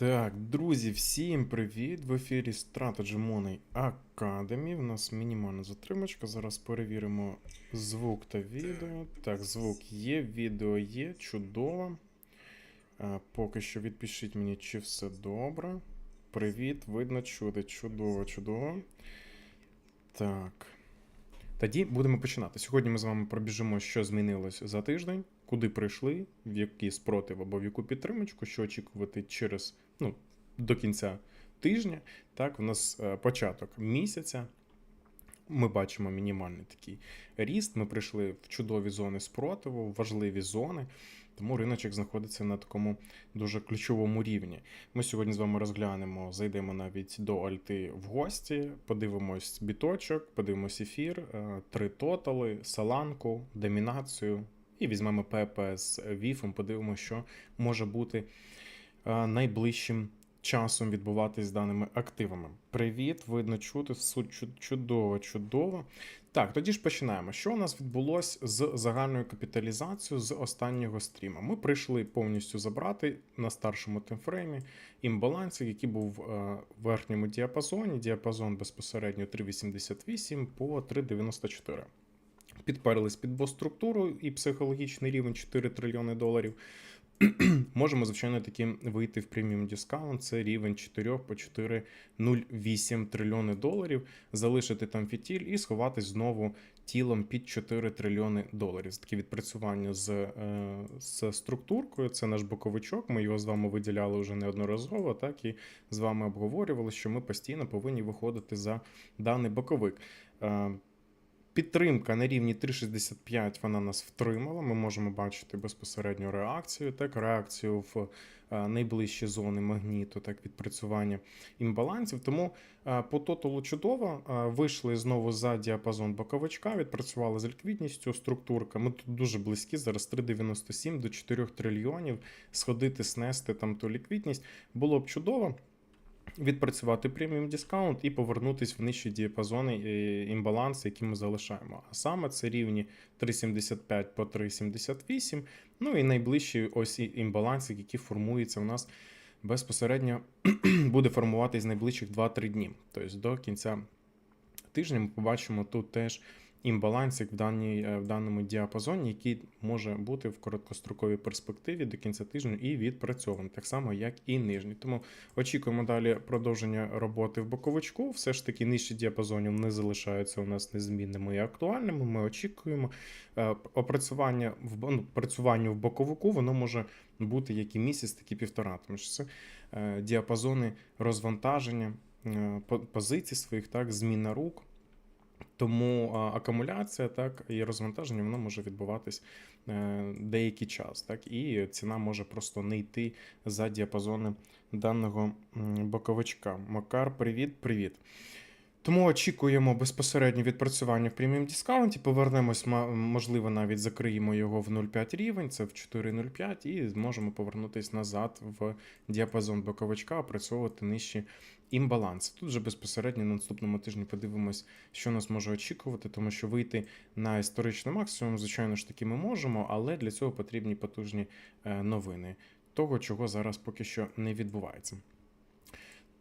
Так, друзі, всім привіт! В ефірі Strategy Money Academy. У нас мінімальна затримочка. Зараз перевіримо звук та відео. Так, звук є, відео є, чудово. А, поки що відпишіть мені, чи все добре. Привіт, видно, чути. Чудово, чудово. Так. Тоді будемо починати. Сьогодні ми з вами пробіжимо, що змінилось за тиждень, куди прийшли, в який спротив або в яку підтримочку, що очікувати через ну, до кінця тижня. Так, у нас е, початок місяця. Ми бачимо мінімальний такий ріст. Ми прийшли в чудові зони спротиву, важливі зони. Тому риночок знаходиться на такому дуже ключовому рівні. Ми сьогодні з вами розглянемо, зайдемо навіть до Альти в гості, подивимось біточок, подивимось ефір, е, три тотали, саланку, домінацію і візьмемо ПП з ВІФом, подивимося, що може бути найближчим часом відбуватись з даними активами. Привіт, видно чути, чудово, чудово. Так, тоді ж починаємо. Що у нас відбулося з загальною капіталізацією з останнього стріма? Ми прийшли повністю забрати на старшому таймфреймі імбалансик, який був е, в верхньому діапазоні. Діапазон безпосередньо 3,88 по 3,94. Підперлись під бос-структуру і психологічний рівень 4 трильйони доларів. Можемо, звичайно, таки вийти в преміум дискаунт. Це рівень 4 по 4,08 трильйони доларів, залишити там фітіль і сховатись знову тілом під 4 трильйони доларів. Це таке відпрацювання з, е, з структуркою. Це наш боковичок. Ми його з вами виділяли вже неодноразово, так і з вами обговорювали, що ми постійно повинні виходити за даний боковик. Підтримка на рівні 3,65 вона нас втримала. Ми можемо бачити безпосередню реакцію, так реакцію в е, найближчі зони магніту, так відпрацювання імбалансів. Тому е, по тоталу чудово е, вийшли знову за діапазон боковичка, відпрацювали з ліквідністю. Структурка. Ми тут дуже близькі. Зараз 3,97 до 4 трильйонів. Сходити, снести там ту ліквідність було б чудово відпрацювати преміум дискаунт і повернутись в нижчі діапазони е, імбаланси, які ми залишаємо. А саме це рівні 3,75 по 3,78, ну і найближчі ось імбаланси, які формуються у нас безпосередньо буде формуватись найближчих 2-3 дні. Тобто до кінця тижня ми побачимо тут теж імбалансик в, даній, е, в даному діапазоні, який може бути в короткостроковій перспективі до кінця тижня і відпрацьований, так само, як і нижній. Тому очікуємо далі продовження роботи в боковичку. Все ж таки нижчі діапазонів не залишаються у нас незмінними і актуальними. Ми очікуємо Е, опрацювання в ну, працювання в боковику, воно може бути як і місяць, так і півтора. Тому що це е, діапазони розвантаження по- позицій своїх, так, зміна рук. Тому акумуляція, так і розвантаження воно може відбуватись е, деякий час, так і ціна може просто не йти за діапазони даного боковичка. Макар, привіт, привіт. Тому очікуємо безпосередньо відпрацювання в преміум дискаунті. Повернемось, можливо, навіть закриємо його в 0,5 рівень, це в 4,05, і зможемо повернутися назад в діапазон боковичка, опрацьовувати нижчі імбаланси. Тут же безпосередньо на наступному тижні подивимось, що нас може очікувати, тому що вийти на історичний максимум, звичайно ж таки, ми можемо, але для цього потрібні потужні е, новини. Того, чого зараз поки що не відбувається.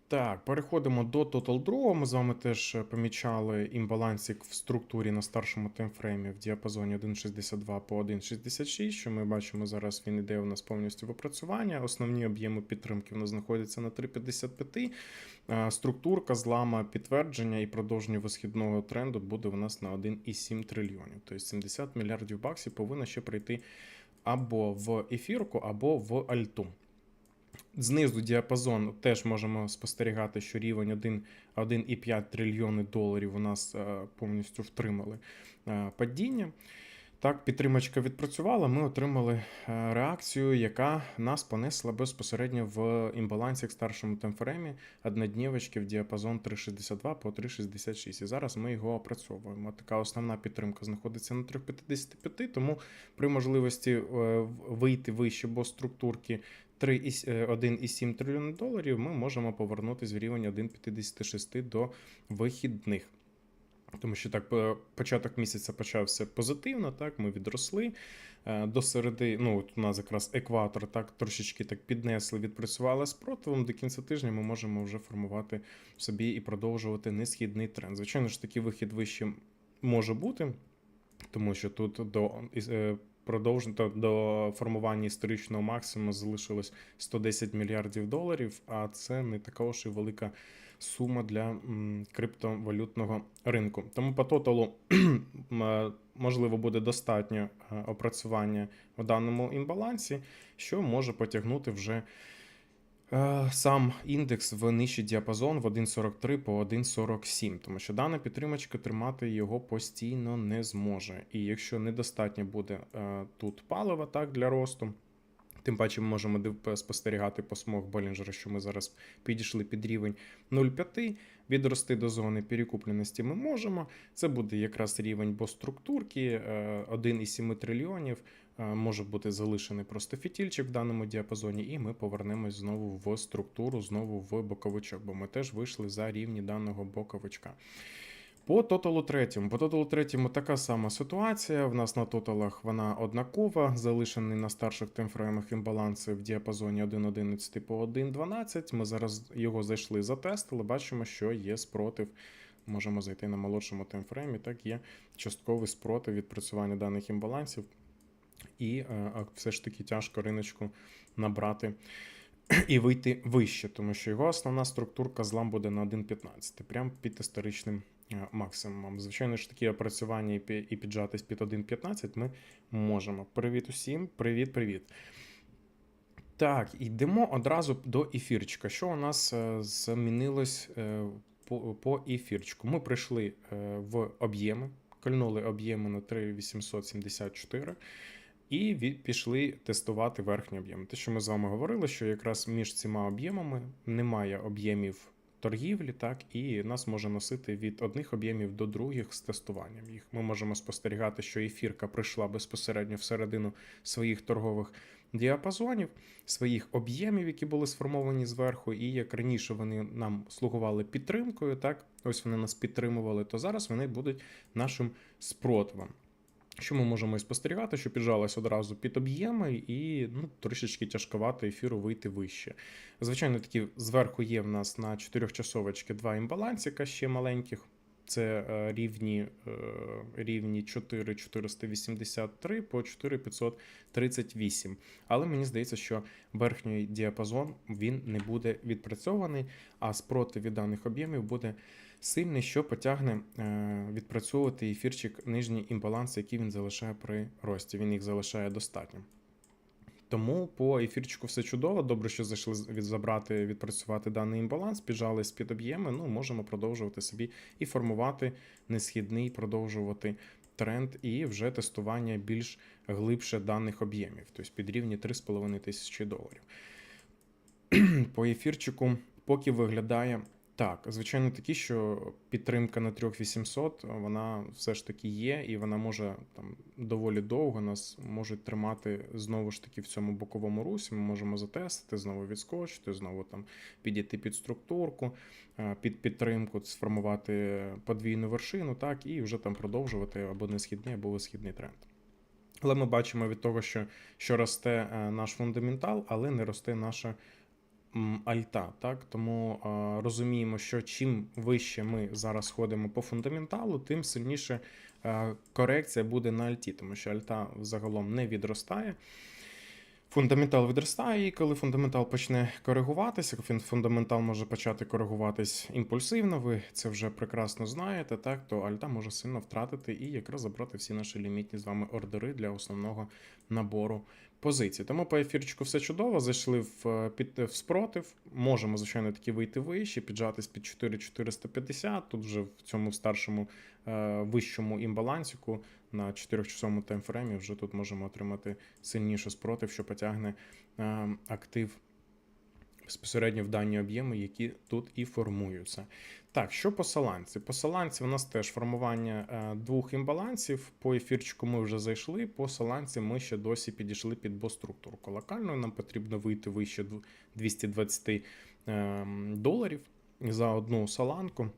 Так, переходимо до Total Draw. Ми з вами теж е, помічали імбалансик в структурі на старшому таймфреймі в діапазоні 1,62 по 1,66. Що ми бачимо зараз, він іде у нас повністю в опрацювання. Основні об'єми підтримки у нас знаходяться на 3,55. Е, Структурка злама підтвердження і продовження висхідного тренду буде у нас на 1,7 трильйонів. Тобто 70 мільярдів баксів повинно ще прийти або в ефірку, або в альту. Знизу діапазон теж можемо спостерігати, що рівень 1 1,5 трильйони доларів у нас е, повністю втримали е, падіння. Так, підтримочка відпрацювала, ми отримали е, реакцію, яка нас понесла безпосередньо в імбалансі в старшому таймфреймі одноднівочки в діапазон 3,62 по 3,66. І зараз ми його опрацьовуємо. Така основна підтримка знаходиться на 3,55, тому при можливості вийти вище бо структурки 3,7 1,7 трильйона доларів, ми можемо повернутися в рівень 1,56 до вихідних. Тому що так початок місяця почався позитивно, так ми відросли. Е, До середи, ну от у нас якраз екватор, так трошечки так піднесли, відпрацювали спротивом. До кінця тижня ми можемо вже формувати собі і продовжувати несхідний тренд. Звичайно ж, такий вихід вище може бути, тому що тут до е, до- формування історичного максимуму залишилось 110 мільярдів доларів, а це не така уж і велика сума для криптовалютного ринку. Тому по тоталу е, можливо буде достатньо е, опрацювання в даному імбалансі, що може потягнути вже сам індекс в нижчий діапазон в 1.43 по 1.47, тому що дана підтримочка тримати його постійно не зможе. І якщо недостатньо буде е, тут палива так для росту. Тим паче ми можемо спостерігати по смог Болінджера, що ми зараз підійшли під рівень 0,5. Відрости до зони перекупленості ми можемо. Це буде якраз рівень бо структурки е, 1,7 трильйонів. Е, Може бути залишений просто фітільчик в даному діапазоні, і ми повернемось знову в структуру, знову в боковичок, бо ми теж вийшли за рівні даного боковичка. По тоталу третьому. По тоталу третьому така сама ситуація. В нас на тоталах вона однакова, залишений на старших таймфреймах імбаланси в діапазоні 1.11 по 1.12. Ми зараз його зайшли, затестили, бачимо, що є спротив. Можемо зайти на молодшому таймфреймі. Так, є частковий спротив відпрацювання даних імбалансів. І е, все ж таки тяжко риночку набрати і вийти вище, тому що його основна структурка злам буде на 1.15, прямо під історичним максимумом. Звичайно ж, такі опрацювання і піджатись під 1.15 ми можемо. Привіт усім, привіт, привіт. Так, йдемо одразу до ефірчика. Що у нас е, змінилось е, по, ефірчику? Ми прийшли е, в об'єми, кольнули об'єми на 3,874 і пішли тестувати верхній об'єм. Те, що ми з вами говорили, що якраз між цими об'ємами немає об'ємів торгівлі, так, і нас може носити від одних об'ємів до других з тестуванням їх. Ми можемо спостерігати, що ефірка прийшла безпосередньо всередину своїх торгових діапазонів, своїх об'ємів, які були сформовані зверху, і як раніше вони нам слугували підтримкою, так, ось вони нас підтримували, то зараз вони будуть нашим спротивом. Що ми можемо і спостерігати, що піджалась одразу під об'єми, і ну, трішечки тяжковато ефіру вийти вище. Звичайно, такі зверху є в нас на 4 часовочки два імбалансика ще маленьких. Це е, рівні, е, рівні 4483 по 4538. Але мені здається, що верхній діапазон він не буде відпрацьований, а спротив від даних об'ємів буде сильний, що потягне е, відпрацьовувати ефірчик нижній імбаланс, який він залишає при рості. Він їх залишає достатньо. Тому по ефірчику все чудово. Добре, що зайшли від забрати, відпрацювати даний імбаланс, піджались під об'єми. Ну, можемо продовжувати собі і формувати несхідний, продовжувати тренд і вже тестування більш глибше даних об'ємів, тобто під рівні 3,5 тисячі доларів. По ефірчику поки виглядає так. Звичайно, такі, що підтримка на 3800, вона все ж таки є, і вона може там доволі довго нас можуть тримати знову ж таки в цьому боковому русі. Ми можемо затестити, знову відскочити, знову там підійти під структурку, е, під підтримку, сформувати подвійну вершину, так, і вже там продовжувати або несхідний, або висхідний тренд. Але ми бачимо від того, що, що росте е, наш фундаментал, але не росте наша альта. Так? Тому е, розуміємо, що чим вище ми зараз ходимо по фундаменталу, тим сильніше е, корекція буде на альті, тому що альта загалом не відростає. Фундаментал відростає, і коли фундаментал почне коригуватися, фун- фундаментал може почати коригуватись імпульсивно, ви це вже прекрасно знаєте, так, то альта може сильно втратити і якраз забрати всі наші лімітні з вами ордери для основного набору позицій. Тому по ефірчику все чудово. Зайшли в, е, під, в спротив. Можемо, звичайно, таки вийти вище, піджатись під 4450. Тут вже в цьому старшому е, вищому імбалансіку на 4-часовому таймфреймі вже тут можемо отримати сильніше спротив, що потягне е, актив безпосередньо в дані об'єми, які тут і формуються. Так, що по саланці? По саланці у нас теж формування е, двох імбалансів. По ефірчику ми вже зайшли. По саланці ми ще досі підійшли під боструктурку. Локально нам потрібно вийти вище 220 е, доларів за одну саланку.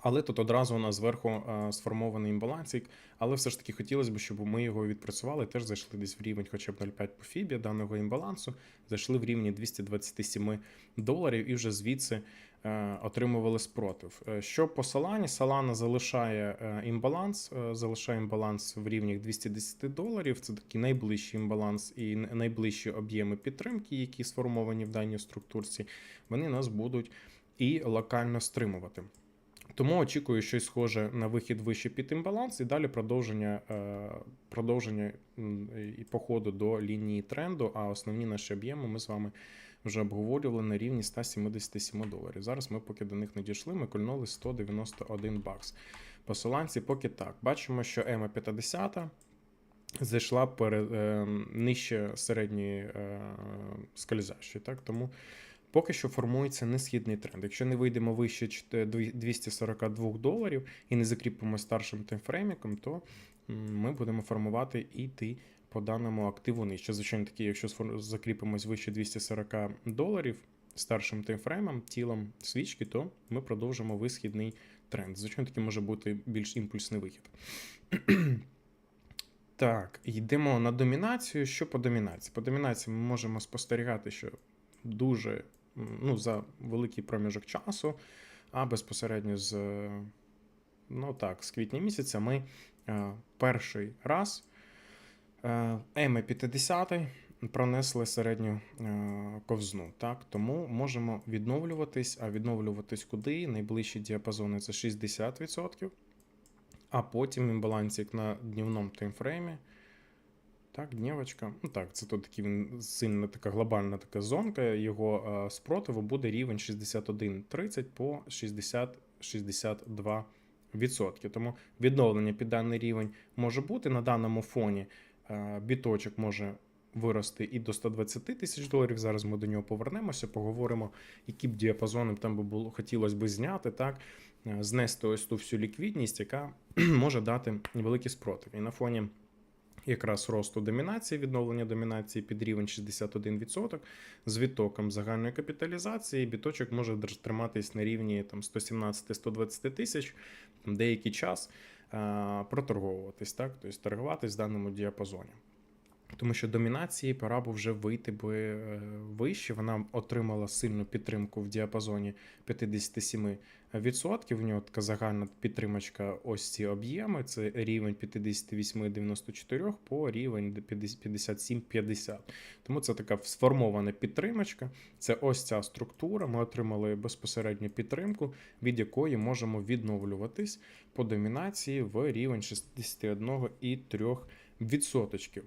Але тут одразу у нас зверху е, сформований імбалансик. Але все ж таки хотілося б, щоб ми його відпрацювали. Теж зайшли десь в рівень хоча б 0,5 по фібі даного імбалансу. Зайшли в рівні 227 доларів і вже звідси е, отримували спротив. Е, Що по Солані? Солана залишає імбаланс, залишає імбаланс в рівнях 210 доларів. Це такий найближчий імбаланс і найближчі об'єми підтримки, які сформовані в даній структурці. Вони нас будуть і локально стримувати. Тому очікую щось схоже на вихід вище під імбаланс і далі продовження, е, продовження і походу до лінії тренду. А основні наші об'єми ми з вами вже обговорювали на рівні 177 доларів. Зараз ми поки до них не дійшли, ми кольнули 191 бакс. Посиланці поки так. Бачимо, що ЕМА 50 зайшла перед, е, нижче середньої е, скользящої. Тому поки що формується несхідний тренд. Якщо не вийдемо вище 242 доларів і не закріпимо старшим таймфрейміком, то ми будемо формувати і йти по даному активу нижче. Звичайно, таки, якщо закріпимось вище 240 доларів старшим таймфреймом, тілом свічки, то ми продовжимо висхідний тренд. Звичайно, таки може бути більш імпульсний вихід. Так, йдемо на домінацію. Що по домінації? По домінації ми можемо спостерігати, що дуже ну, за великий проміжок часу, а безпосередньо з, ну так, з квітня місяця ми е, перший раз е, ЕМИ 50 пронесли середню е, ковзну. Так? Тому можемо відновлюватись, а відновлюватись куди? Найближчі діапазони це 60%, а потім імбалансик на днівному таймфреймі. Так, днівочка. Ну так, це тут такий він сильна така глобальна така зонка. Його е, спротиву буде рівень 61,30 по 60-62%. відсотки. Тому відновлення під даний рівень може бути на даному фоні. е, Біточок може вирости і до 120 тисяч доларів. Зараз ми до нього повернемося, поговоримо, які б діапазони там би було хотілося би зняти, так, е, знести ось ту всю ліквідність, яка може дати великий спротив. І на фоні якраз росту домінації, відновлення домінації під рівень 61%, з відтоком загальної капіталізації біточок може триматись на рівні там 117-120 тисяч деякий час проторговуватись, так, тобто торгуватись в даному діапазоні. Тому що домінації пора б вже вийти би е, вище. Вона отримала сильну підтримку в діапазоні 57%. В нього така загальна підтримочка ось ці об'єми. Це рівень 58,94 по рівень 57,50. Тому це така сформована підтримочка. Це ось ця структура. Ми отримали безпосередню підтримку, від якої можемо відновлюватись по домінації в рівень 61,3%.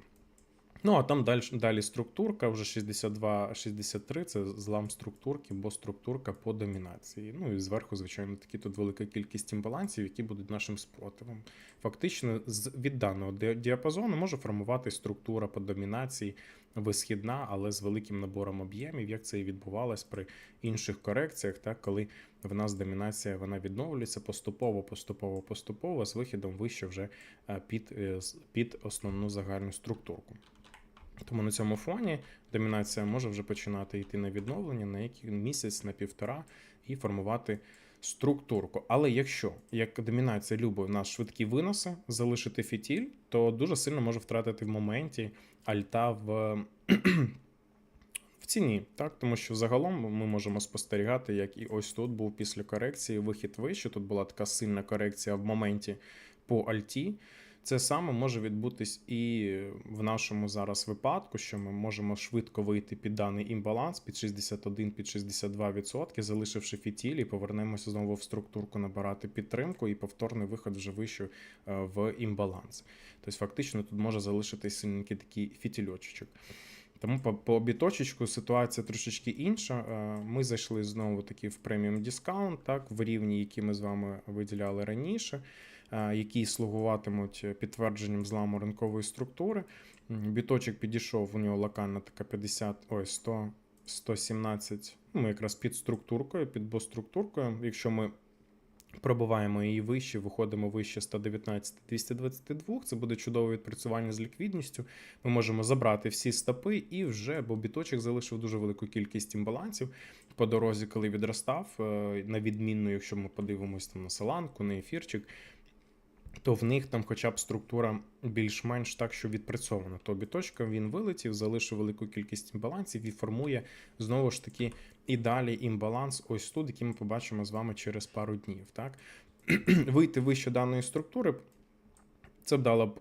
Ну, а там далі, далі структурка, вже 62-63 це злам структурки, бо структурка по домінації. Ну і зверху, звичайно, такі тут велика кількість імбалансів, які будуть нашим спротивом. Фактично, з від даного діапазону може формувати структура по домінації висхідна, але з великим набором об'ємів, як це і відбувалось при інших корекціях, так, коли в нас домінація вона відновлюється поступово, поступово, поступово, з вихідом вище вже е, під, е, під основну загальну структурку. Тому на цьому фоні домінація може вже починати йти на відновлення на який місяць, на півтора і формувати структурку. Але якщо як домінація любить нас швидкі виноси, залишити фітіль, то дуже сильно може втратити в моменті альта в. В ціні, так, тому що загалом ми можемо спостерігати, як і ось тут був після корекції вихід вище. Тут була така сильна корекція в моменті по альті. Це саме може відбутись і в нашому зараз випадку, що ми можемо швидко вийти під даний імбаланс під 61, під 62%, залишивши фітіль, і повернемося знову в структурку набирати підтримку і повторний виход вже вище в імбаланс. Тобто, фактично, тут може залишитись сильненький такий фітільочок. Тому по, по біточечку ситуація трошечки інша. Е, Ми зайшли знову таки в преміум дискаунт, так, в рівні, які ми з вами виділяли раніше, які слугуватимуть підтвердженням зламу ринкової структури. Біточок підійшов, у нього локальна така 50, ой, 100, 117, ну, ми якраз під структуркою, під боструктуркою. Якщо ми пробиваємо її вище, виходимо вище 119-222, це буде чудове відпрацювання з ліквідністю. Ми можемо забрати всі стопи і вже, бо біточок залишив дуже велику кількість імбалансів. по дорозі, коли відростав, е, на відмінну, якщо ми подивимось там на Соланку, на ефірчик, то в них там хоча б структура більш-менш так, що відпрацьована. То біточка він вилетів, залишив велику кількість імбалансів і формує знову ж таки і далі імбаланс ось тут, який ми побачимо з вами через пару днів. Так? Вийти вище даної структури. Це б дало б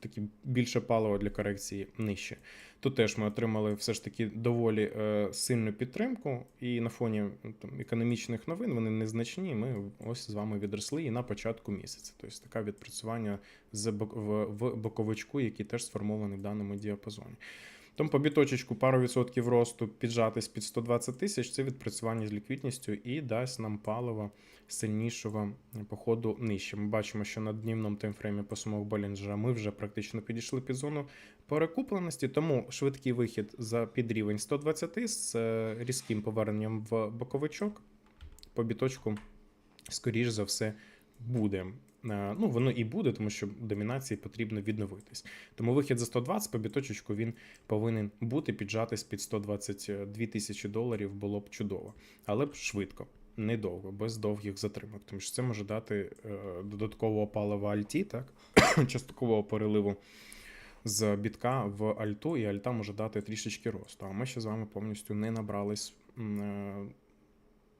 такі більше палива для корекції нижче. Тут теж ми отримали все ж таки доволі е, сильну підтримку, і на фоні там, економічних новин вони незначні. Ми ось з вами відросли і на початку місяця. Тобто таке відпрацювання з в, в боковичку, який теж сформований в даному діапазоні. Тому по біточечку пару відсотків росту піджатись під 120 тисяч це відпрацювання з ліквідністю і дасть нам паливо сильнішого по ходу нижче. Ми бачимо, що на днівному таймфреймі по сумах Болінджера ми вже практично підійшли під зону перекупленості, тому швидкий вихід за підрівень 120 з е, різким поверненням в боковичок по біточку, скоріш за все, буде. Е, Ну, воно і буде, тому що домінації потрібно відновитись. Тому вихід за 120 по біточечку він повинен бути піджатись під 122 тисячі доларів було б чудово, але б швидко, недовго, без довгих затримок. Тому що це може дати е, додаткового палива альті, так часткового переливу з бітка в альту, і альта може дати трішечки росту. А ми ще з вами повністю не набрались е,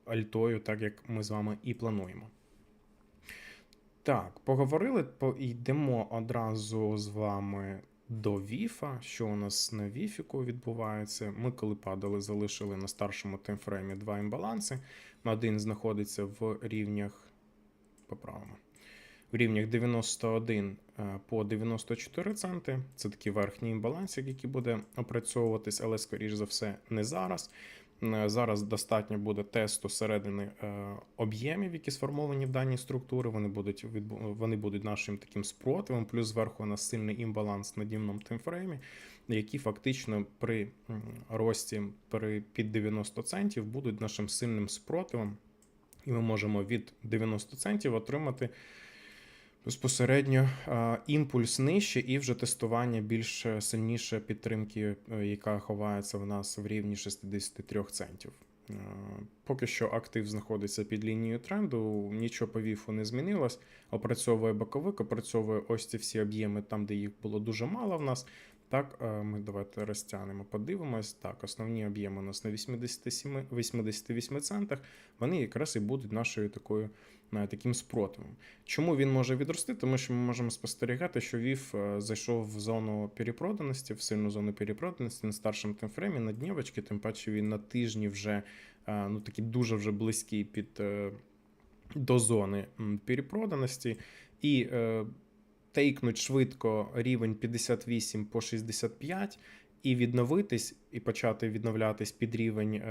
альтою, так як ми з вами і плануємо. Так, поговорили, по- йдемо одразу з вами до Віфа. Що у нас на Віфіку відбувається? Ми, коли падали, залишили на старшому таймфреймі два імбаланси. Один знаходиться в рівнях. Поправимо. В рівнях 91 е, по 94 центи. Це такий верхній імбалансик, який буде опрацьовуватись, але, скоріш за все, не зараз. Е, Зараз достатньо буде тесту середини е, об'ємів, які сформовані в даній структурі. Вони будуть вони будуть нашим таким спротивом. Плюс зверху у нас сильний імбаланс на днівному таймфреймі, які фактично при рості при під 90 центів будуть нашим сильним спротивом. І ми можемо від 90 центів отримати безпосередньо імпульс нижче і вже тестування більш е, сильніше підтримки, е, яка ховається в нас в рівні 63 центів. Е, Поки що актив знаходиться під лінією тренду, нічого по віфу не змінилось. Опрацьовує боковик, опрацьовує ось ці всі об'єми там, де їх було дуже мало в нас. Так, ми давайте розтягнемо, подивимось. Так, основні об'єми у нас на 87, 88 центах. Вони якраз і будуть нашою такою таким спротивом. Чому він може відрости? Тому що ми можемо спостерігати, що ВІФ е, зайшов в зону перепроданості, в сильну зону перепроданості на старшому таймфреймі, на днівочки, тим паче він на тижні вже е, ну, такий дуже вже близький під е, до зони перепроданості. І тейкнуть швидко рівень 58 по 65 і відновитись, і почати відновлятись під рівень,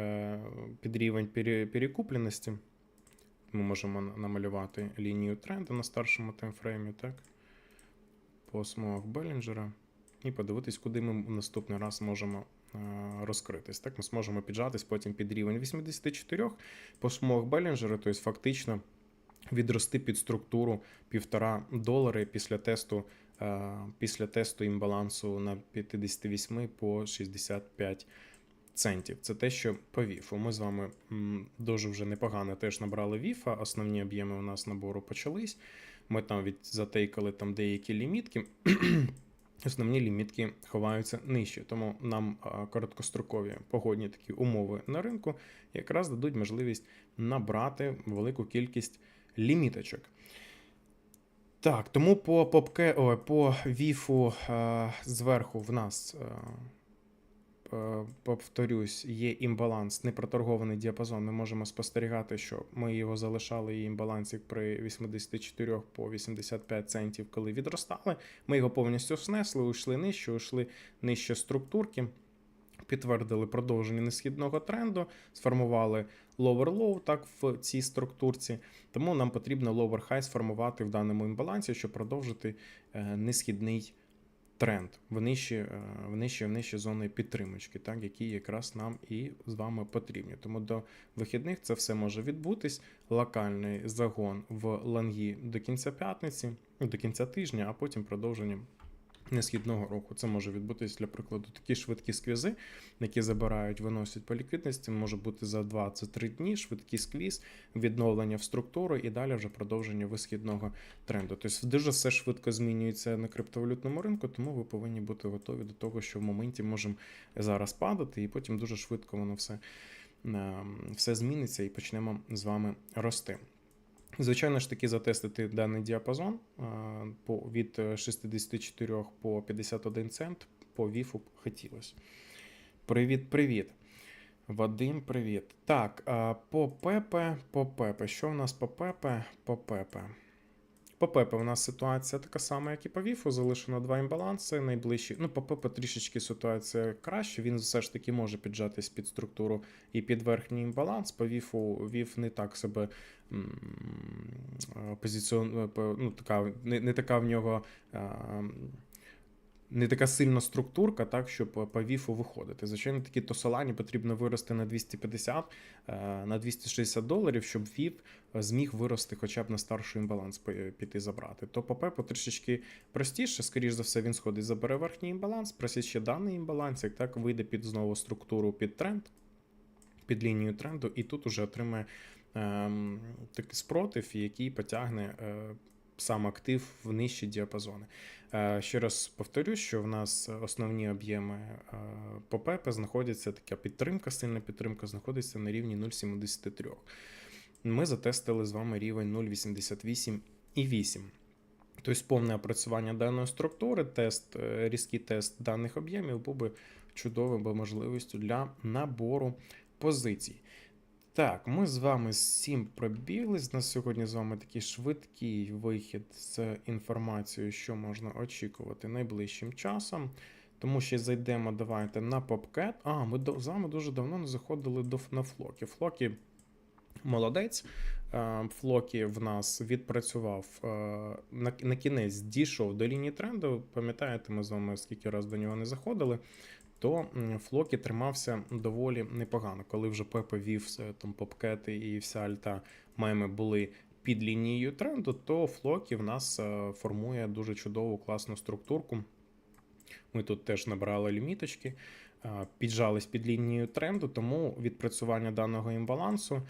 під рівень пере- перекупленості. Ми можемо намалювати лінію тренду на старшому таймфреймі, так? По смугах Белінджера. І подивитись, куди ми наступний раз можемо е, розкритись. Так, ми зможемо піджатись потім під рівень 84 по смугах Белінджера, тобто фактично відрости під структуру півтора долари після тесту, е, після тесту імбалансу на 58 по 65 центів. Це те, що по віфу. Ми з вами дуже вже непогано теж набрали віфа. Основні об'єми у нас набору почались. Ми там від затейкали там деякі лімітки. Основні лімітки ховаються нижче, тому нам короткострокові погодні такі умови на ринку якраз дадуть можливість набрати велику кількість ліміточок. Так, тому по попке, о, по віфу зверху в нас, повторюсь, є імбаланс, непроторгований діапазон. Ми можемо спостерігати, що ми його залишали, і імбалансик при 84 по 85 центів, коли відростали. Ми його повністю снесли, уйшли нижче, уйшли нижче структурки. Підтвердили продовження несхідного тренду, сформували lower low так в цій структурці. Тому нам потрібно lower high сформувати в даному імбалансі, щоб продовжити е, несхідний тренд в нижчі, е, в нижчі, в нижчі зони підтримочки, так, які якраз нам і з вами потрібні. Тому до вихідних це все може відбутись. Локальний загон в лангі до кінця п'ятниці, до кінця тижня, а потім продовження несхідного руху. Це може відбутись, для прикладу, такі швидкі сквізи, які забирають, виносять по ліквідності. Може бути за 2-3 дні, швидкий сквіз, відновлення в структуру і далі вже продовження висхідного тренду. Тобто дуже все швидко змінюється на криптовалютному ринку, тому ви повинні бути готові до того, що в моменті можемо зараз падати, і потім дуже швидко воно все, е, все зміниться і почнемо з вами рости. Звичайно ж таки, затестити даний діапазон е, від 64 по 51 цент по віфу хотілося. Привіт, привіт. Вадим, привіт. Так, е, по Пепе, по Пепе. Що в нас по Пепе? По Пепе. По Пепе у нас ситуація така сама, як і по Віфу. Залишено два імбаланси. Найближчі. Ну, по Пепе трішечки ситуація краще. Він все ж таки може піджатись під структуру і під верхній імбаланс. По Віфу Віф не так себе е, позиціон... е, ну, така, не, не така в нього. е, Не така сильна структурка, так, щоб по віфу виходити. Звичайно, такі то Солані потрібно вирости на 250, е, на 260 доларів, щоб ВІФ зміг вирости хоча б на старший імбаланс піти забрати. То Пепу трішечки простіше, скоріш за все, він сходить, забере верхній імбаланс, просить ще даний імбаланс, як так вийде під знову структуру під тренд, під лінію тренду, і тут уже отримає такий спротив, який потягне е, сам актив в нижчі діапазони. Е, Ще раз повторю, що в нас основні об'єми е, по ПЕП знаходяться така підтримка, сильна підтримка знаходиться на рівні 0,73. Ми затестили з вами рівень 0,88 і 8. Тобто повне опрацювання даної структури, тест, різкий тест даних об'ємів був би чудовим можливістю для набору позицій. Так, ми з вами всім пробіглись. На сьогодні з вами такий швидкий вихід з інформацією, що можна очікувати найближчим часом. Тому що зайдемо, давайте на PopCat. А, ми з вами дуже давно не заходили до на флоки. Флоки молодець. Е, Флокі в нас відпрацював е, на, на кінець дійшов до лінії тренду. Пам'ятаєте, ми з вами скільки раз до нього не заходили. То Флокі тримався доволі непогано. Коли вже Пепе вів е, там попкети і вся альта меми були під лінією тренду, то Флокі в нас е, формує дуже чудову класну структурку. Ми тут теж набрали ліміточки, е, піджались під лінією тренду, тому відпрацювання даного імбалансу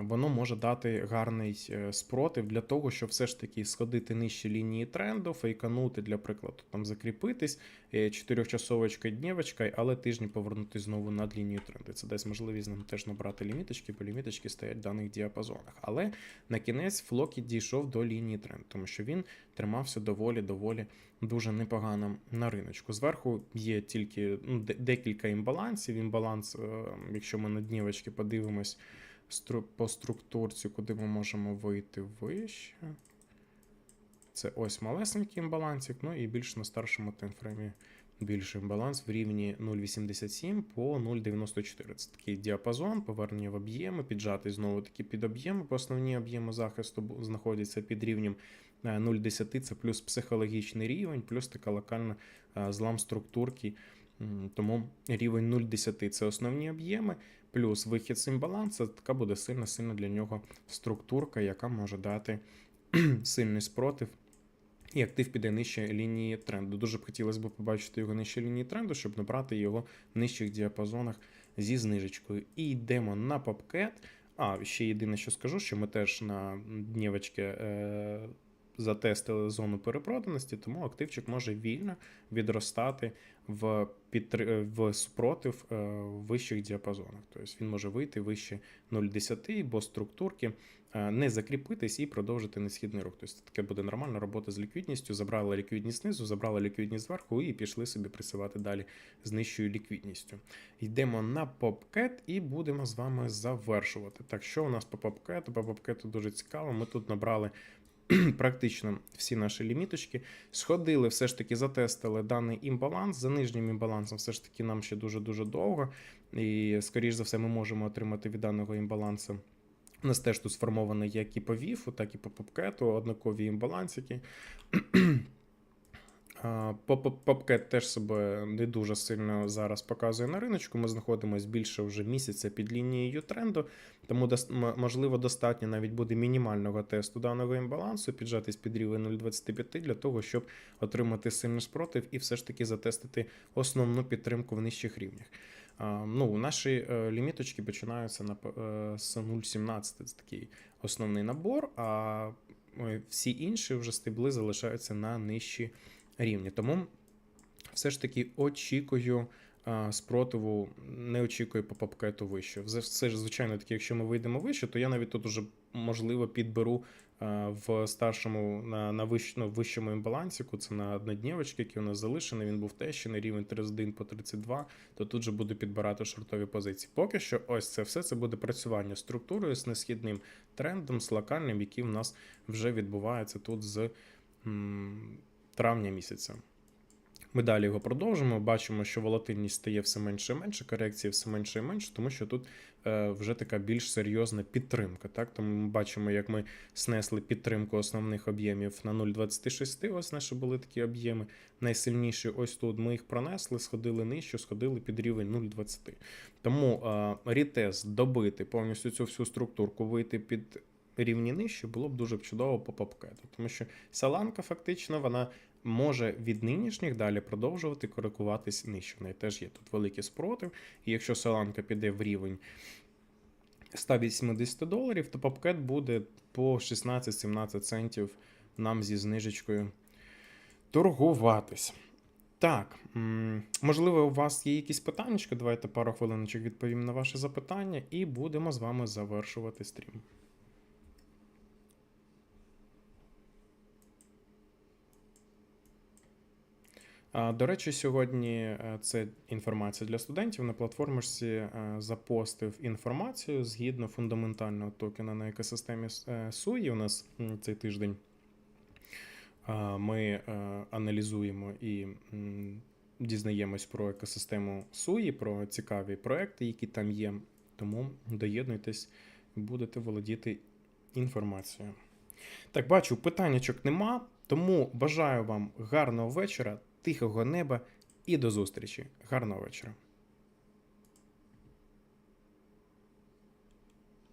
воно може дати гарний е, спротив для того, щоб все ж таки сходити нижче лінії тренду, фейканути, для прикладу, там закріпитись, е, чотирьохчасовочка, днівочка, але тижні повернути знову над лінію тренду. Це дасть можливість нам теж набрати ліміточки, бо ліміточки стоять в даних діапазонах. Але на кінець Флокі дійшов до лінії тренду, тому що він тримався доволі доволі дуже непогано на риночку. Зверху є тільки ну, декілька імбалансів. Імбаланс, е, якщо ми на днівочки подивимось по структурці, куди ми можемо вийти вище. Це ось малесенький імбалансик, ну і більш на старшому таймфреймі більший імбаланс в рівні 0,87 по 0,94. Це такий діапазон, повернення в об'єми, піджатий знову таки під об'єми, бо основні об'єми захисту знаходяться під рівнем е, 0,10, це плюс психологічний рівень, плюс така локальна е, злам структурки. Тому рівень 0,10 це основні об'єми, плюс вихід з імбалансу, така буде сильна сильна для нього структурка, яка може дати сильний спротив. І актив піде нижче лінії тренду. Дуже б хотілося б побачити його нижче лінії тренду, щоб набрати його в нижчих діапазонах зі знижечкою. І йдемо на PopCat. А, ще єдине, що скажу, що ми теж на днівочки е, затестили зону перепроданості, тому активчик може вільно відростати в, підтр... в супротив е, вищих діапазонах. Тобто він може вийти вище 0,10, бо структурки е, не закріпитись і продовжити несхідний рух. Тобто таке буде нормальна робота з ліквідністю. Забрали ліквідність знизу, забрали ліквідність зверху і пішли собі працювати далі з нижчою ліквідністю. Йдемо на PopCat і будемо з вами завершувати. Так, що у нас по PopCat? По PopCat дуже цікаво. Ми тут набрали практично всі наші ліміточки. Сходили, все ж таки затестили даний імбаланс. За нижнім імбалансом все ж таки нам ще дуже-дуже довго. І, скоріш за все, ми можемо отримати від даного імбалансу. У нас теж тут сформований як і по ВІФу, так і по попкету, однакові імбалансики. Попкет теж себе не дуже сильно зараз показує на риночку. Ми знаходимося більше вже місяця під лінією тренду, тому можливо достатньо навіть буде мінімального тесту даного імбалансу, піджатись під рівень 0,25 для того, щоб отримати сильний спротив і все ж таки затестити основну підтримку в нижчих рівнях. Ну, наші е, ліміточки починаються на е, з 0,17, це такий основний набор, а е, всі інші вже стебли залишаються на нижчі рівні. Тому все ж таки очікую спротиву, не очікую по попкету вище. Все ж, звичайно, таки, якщо ми вийдемо вище, то я навіть тут уже можливо підберу в старшому на, на вищ, ну, вищому імбалансіку. Це на одноднєвочки, який у нас залишений. Він був тещений, рівень 31 по 32, то тут же буду підбирати шортові позиції. Поки що, ось це все це буде працювання структурою з несхідним трендом, з локальним, який в нас вже відбувається тут з м, травня місяця. Ми далі його продовжимо. Бачимо, що волатильність стає все менше і менше, корекції все менше і менше, тому що тут е, вже така більш серйозна підтримка. Так? Тому ми бачимо, як ми снесли підтримку основних об'ємів на 0,26. Ось наші були такі об'єми. Найсильніші ось тут ми їх пронесли, сходили нижче, сходили під рівень 0,20. Тому е, рітест добити повністю цю всю структурку, вийти під рівні нижче, було б дуже чудово по попкету. Тому що саланка фактично вона може від нинішніх далі продовжувати коригуватись нижче. В неї теж є тут великий спротив. І якщо Solana піде в рівень 180 доларів, то попкет буде по 16-17 центів нам зі знижечкою торгуватись. Так, можливо, у вас є якісь питання? Давайте пару хвилиночок відповім на ваші запитання, і будемо з вами завершувати стрім. До речі, сьогодні е, це інформація для студентів. На платформочці е, запостив інформацію згідно фундаментального токена на екосистемі е, SUI. У нас цей тиждень ми е, аналізуємо і дізнаємось про екосистему SUI, про цікаві проекти, які там є. Тому доєднуйтесь, будете володіти інформацією. Так, бачу, питаннячок нема, тому бажаю вам гарного вечора, тихого неба і до зустрічі. Гарного вечора.